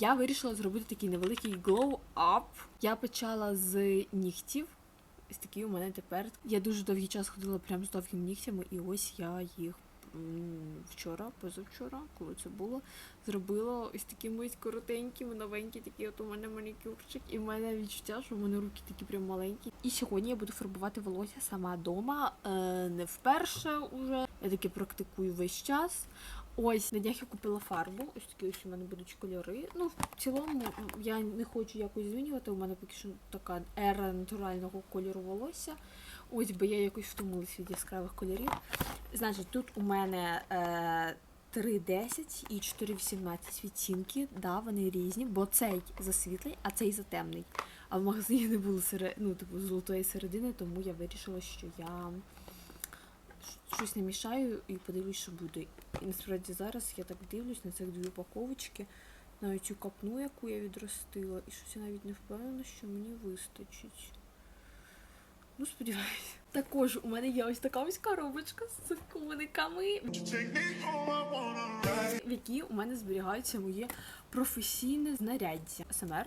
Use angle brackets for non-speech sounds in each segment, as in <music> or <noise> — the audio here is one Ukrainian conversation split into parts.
Я вирішила зробити такий невеликий glow up. Я почала з нігтів. Ось такі у мене тепер. Я дуже довгий час ходила прям з довгими нігтями, і ось я їх вчора, позавчора, коли це було, зробила ось такими ось коротенькими, новенькі, такі от у мене манікюрчик. І в мене відчуття, що в мене руки такі прям маленькі. І сьогодні я буду фарбувати волосся сама вдома. Е, не вперше уже. Я таки практикую весь час. Ось на днях я купила фарбу. Ось такі ось у мене будуть кольори. Ну, в цілому я не хочу якось змінювати. У мене поки що така ера натурального кольору волосся. Ось, бо я якось втомилась від яскравих кольорів. Значить, тут у мене е, 3,10 і 4,18 відтінки. Да, вони різні, бо цей засвітлий, а цей затемний. А в магазині не було серед... ну, типу, золотої середини, тому я вирішила, що я щось не мішаю і подивлюсь, що буде. І насправді зараз я так дивлюсь на цих дві упаковочки, на цю капну, яку я відростила, і щось я навіть не впевнена, що мені вистачить. Ну, сподіваюся. Також у мене є ось така ось коробочка з циркониками, в якій у мене зберігаються моє професійне знаряддя. СМР.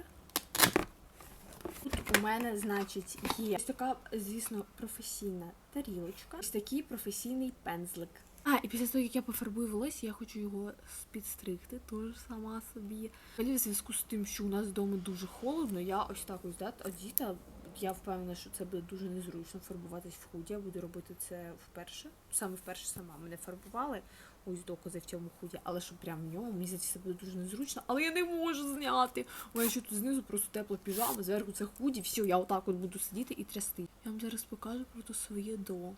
Мене, значить, є ось така, звісно, професійна тарілочка, ось такий професійний пензлик. А, і після того, як я пофарбую волосся, я хочу його підстригти, теж сама собі. В зв'язку з тим, що у нас вдома дуже холодно, я ось так ось да, одіта. Я впевнена, що це буде дуже незручно фарбуватись в худі. Я буду робити це вперше. Саме вперше сама мене фарбували. Ось докази в цьому худі, але щоб прям в ньому, мені здається, це буде дуже незручно, але я не можу зняти. У мене ще тут знизу просто тепла піжама, зверху це худі, все, я отак от буду сидіти і трясти. Я вам зараз покажу просто своє до.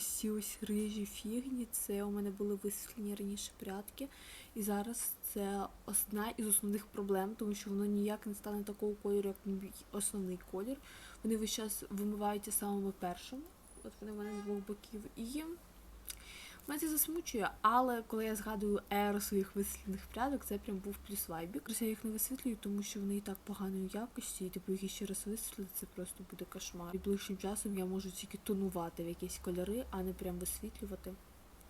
Ці ось рижі фігні, це у мене були висвітлені раніше прядки. І зараз це одна із основних проблем, тому що воно ніяк не стане такого кольору, як мій основний колір. Вони весь час вимиваються самими першими. От вони в мене з двох боків. І мене це засмучує, але коли я згадую еру своїх висвітлених прядок, це прям був плюс вайбік. Просто я їх не висвітлюю, тому що вони і так поганої якості, і типу їх ще раз висвітлити, це просто буде кошмар. І ближчим часом я можу тільки тонувати в якісь кольори, а не прям висвітлювати.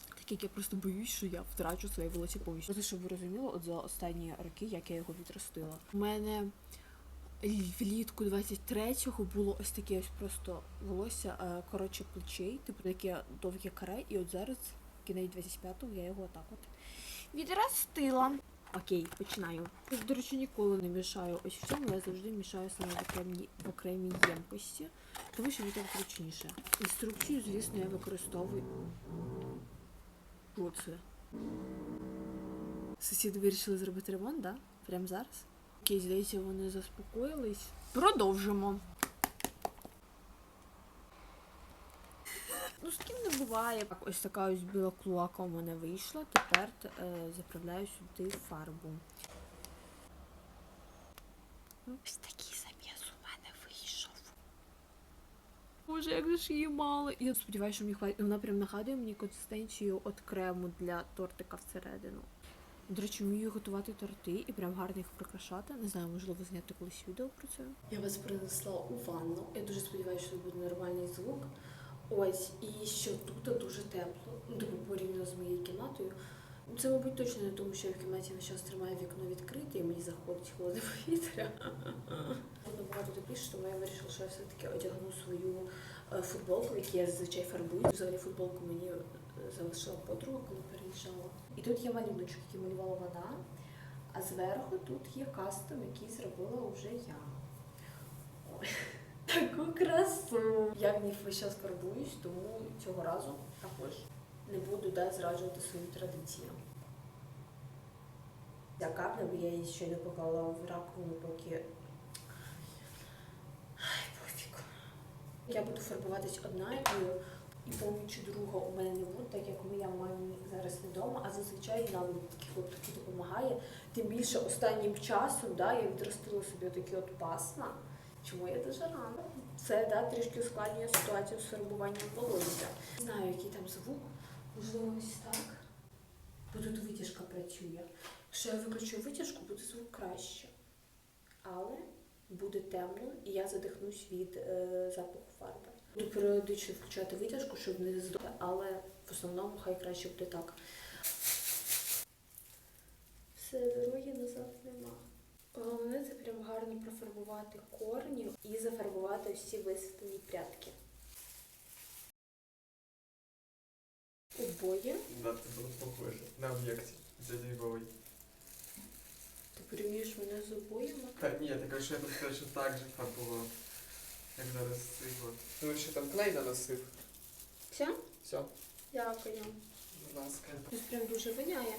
Так як я просто боюсь, що я втрачу своє волосся повністю. Просто щоб ви розуміли, от за останні роки, як я його відростила. У мене влітку 23-го було ось таке ось просто волосся е, коротше плечей, типу таке довге каре, і от зараз, кінець 25-го, я його отак от відростила. Окей, починаю. Я, До речі, ніколи не мішаю ось в цьому, я завжди мішаю саме в окремій, в окремій ємкості, тому що мені так зручніше. Інструкцію, звісно, я використовую. Що це? Сусіди вирішили зробити ремонт, да? Прямо зараз? Окей, здається, вони заспокоїлись. Продовжимо. Ну, з ким не буває. Так, ось така ось біла клуака у мене вийшла. Тепер е, заправляю сюди фарбу. Ось такий заміс у мене вийшов. Боже, як же ж її мало. Я сподіваюся, що мені хватить. Вона прям нагадує мені консистенцію от крему для тортика всередину. До речі, вмію готувати торти і прям гарно їх прикрашати. Не знаю, можливо, зняти колись відео про це. Я вас принесла у ванну. Я дуже сподіваюся, що буде нормальний звук. Ось, і що тут дуже тепло. Ну, типу, порівняно з моєю кімнатою. Це, мабуть, точно не тому, що я в кімнаті на час тримаю вікно відкрите і мені заходить холодне повітря. Набагато тепліше, тому я вирішила, що я все-таки одягну свою е, футболку, в я зазвичай фарбую. Взагалі футболку мені е, залишила подруга, коли переїжджала. І тут є малюночок, який малювала вона, а зверху тут є кастом, який зробила вже я. Ой, таку красу! Я в ній весь час фарбуюсь, тому цього разу також не буду да, зраджувати свою традицію. Ця капля, бо я її щойно поклала в раковину, поки. Пофіг. Я буду фарбуватись одна і, помічі друга у мене не буде, так як я маю зараз не вдома, а зазвичай нам такий хлопчик допомагає. Тим більше останнім часом да, я відростила собі такі от пасма, чому я дуже рада. Це да, трішки ускладнює ситуацію з фарбуванням волосся. Не знаю, який там звук. Можливо, ось так. Бо тут витяжка працює. Якщо я виключу витяжку, буде звук краще. Але буде темно і я задихнусь від е, запаху фарби. Буду періодично включати витяжку, щоб не здохати, але в основному хай краще буде так. Все, дороги назад нема. Головне це прям гарно профарбувати корні і зафарбувати всі висвітлені прядки. Обоє. Да, це було похоже на об'єкті дяді Вові. Ти порівнюєш мене з обоями? Та ні, так що я тут точно так же фарбував, як зараз цей от. Ну ще там клей наносив. Все? Все, Дякую. будь ласка. Ось прям дуже воняє.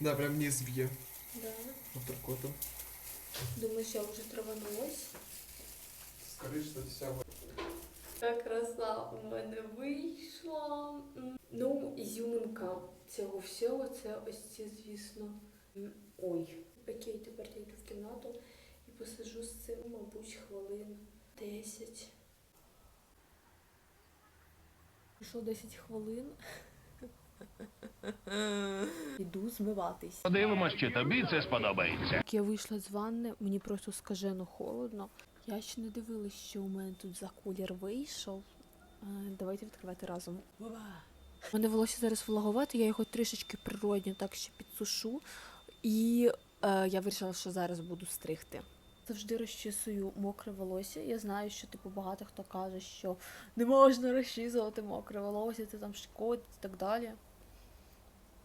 Да, прям низ б'є. Да. Отрокотом. Думаєш, я вже траванулась? Скоріше за всього. Краса у мене вийшла. Ну, ізюминка цього всього це ось ці, звісно. Ой. Окей, тепер я йду в кімнату і посиджу з цим, мабуть, хвилин 10. Пройшло 10 хвилин. Іду змиватись. Подивимось, чи тобі це сподобається. Як я вийшла з ванни, мені просто скажено холодно. Я ще не дивилась, що у мене тут за колір вийшов. Е, Давайте відкривати разом. У мене волосся зараз влаговате, я його трішечки природньо так ще підсушу. І е, я вирішила, що зараз буду стригти. Завжди розчісую мокре волосся. Я знаю, що типу багато хто каже, що не можна розчісувати мокре волосся, це там шкодить і так далі.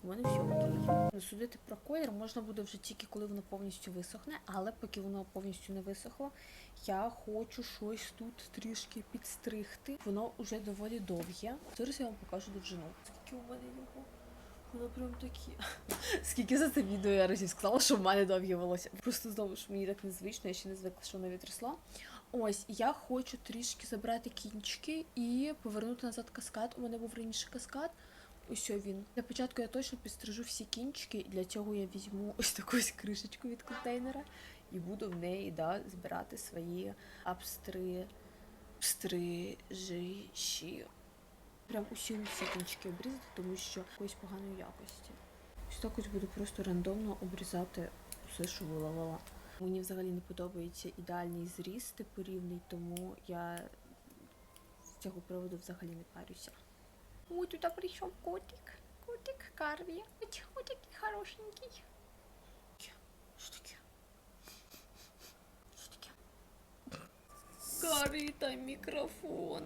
У мене все окей. Судити про колір можна буде вже тільки коли воно повністю висохне, але поки воно повністю не висохло, я хочу щось тут трішки підстригти. Воно вже доволі довге. Зараз я вам покажу довжину. Скільки у мене його? Воно прям такі. <laughs> Скільки за це відео я разів сказала, що в мене довгі волосся. Просто знову ж мені так незвично, я ще не звикла, що воно відросло. Ось, я хочу трішки забрати кінчики і повернути назад каскад. У мене був раніше каскад. Ось він. Для початку я точно підстрижу всі кінчики. Для цього я візьму <laughs> ось таку кришечку від контейнера і буду в неї да, збирати свої абстри... стрижищі. Прям усі всі кінчики обрізати, тому що якоїсь поганої якості. Ось так ось буду просто рандомно обрізати все, що виловила. Мені взагалі не подобається ідеальний зріст, типу рівний, тому я з цього приводу взагалі не парюся. Ой, туда прийшов котик. Котик. Ось, ось такий хорошенький. Що таке? Що таке? Карві та мікрофон.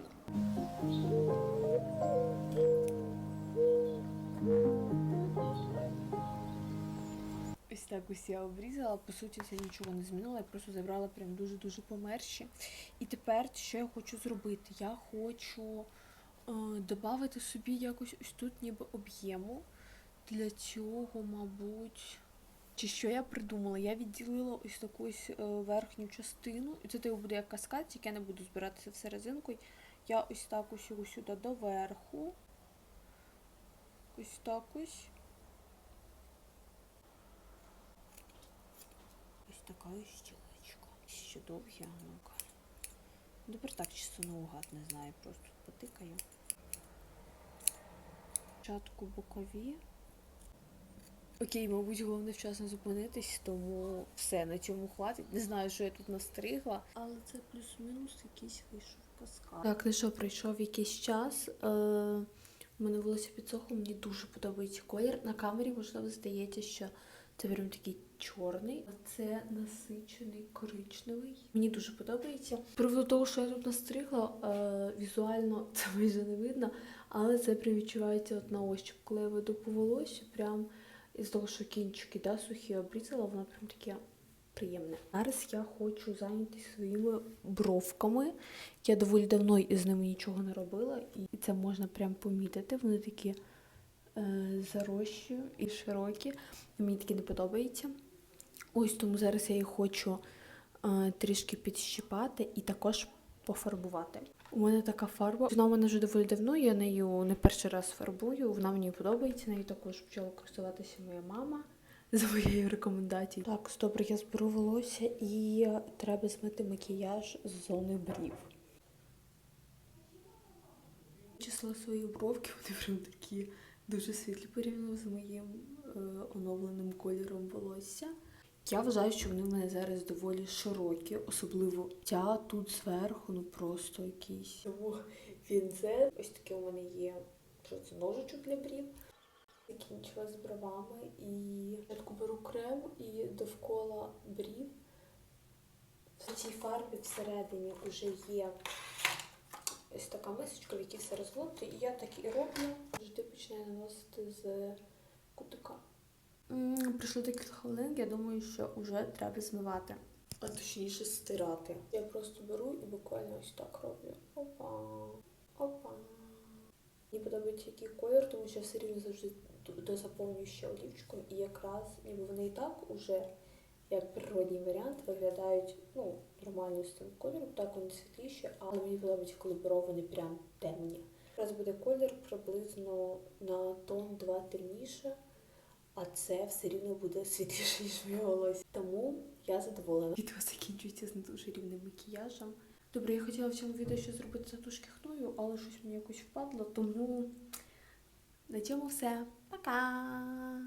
Ось так ось я обрізала. По суті, це нічого не змінило. Я просто забрала прям дуже-дуже померші. І тепер що я хочу зробити? Я хочу е, додати собі якось ось тут ніби об'єму. Для цього, мабуть. Чи що я придумала? Я відділила ось таку ось е, верхню частину. І це типу буде як каскад, тільки я не буду збиратися все резинкою. Я ось так ось його сюди доверху. Ось так ось. Ось така ось стілечка. Ще довгі, Тепер так чисто наугад, не знаю, просто потикаю. Спочатку бокові. Окей, мабуть, головне вчасно зупинитись, тому все, на цьому хватить. Не знаю, що я тут настригла, але це плюс-мінус якийсь вийшов каскад. Так, ну що, пройшов якийсь час. Е, у мене волосся підсохло, мені дуже подобається колір. На камері, можливо, здається, що це прям такий чорний, а це насичений коричневий. Мені дуже подобається. Приводу того, що я тут настригла, е, візуально <laughs> це майже не видно, але це прям відчувається от на ощуп. Коли я веду по волосю, прям із того, що кінчики да, сухі обрізала, воно прям таке приємне. Зараз я хочу зайнятися своїми бровками. Я доволі давно із ними нічого не робила, і це можна прям помітити. Вони такі е, зарощі і широкі. Мені таке не подобається. Ось тому зараз я їх хочу е, трішки підщипати і також пофарбувати. У мене така фарба. Вона у мене вже доволі давно, я нею не перший раз фарбую, вона мені подобається, нею також почала користуватися моя мама за моєю рекомендацією. Так, добре, я зберу волосся і треба змити макіяж з зони брів. Числа свої бровки, вони прям такі дуже світлі порівняно з моїм е, оновленим кольором волосся. Я вважаю, що вони в мене зараз доволі широкі, особливо ця тут зверху, ну просто якийсь. Тому це. Ось таке у мене є що це ножичок для брів. Закінчила з бровами і спочатку беру крем і довкола брів. В цій фарбі всередині вже є ось така мисочка, в якій все розводиться. І я так і роблю. Завжди починаю наносити з кутика. Пройшло декілька хвилин, я думаю, що вже треба змивати. А точніше стирати. Я просто беру і буквально ось так роблю. Опа. Опа. Мені подобається який колір, тому що я все рівно завжди дозаповнюю ще олівчиком. І якраз ніби вони і так уже як природній варіант виглядають ну, нормально з цим кольором, так вони світліші, але мені подобається, коли беру вони прям темні. Зараз буде колір приблизно на тон 2 темніше, а це все рівно буде світліше, ніж моє волосся. Тому я задоволена. Відео закінчується з не дуже рівним макіяжем. Добре, я хотіла в цьому відео ще зробити затушки хною, але щось мені якось впадло, тому на цьому все. Пока!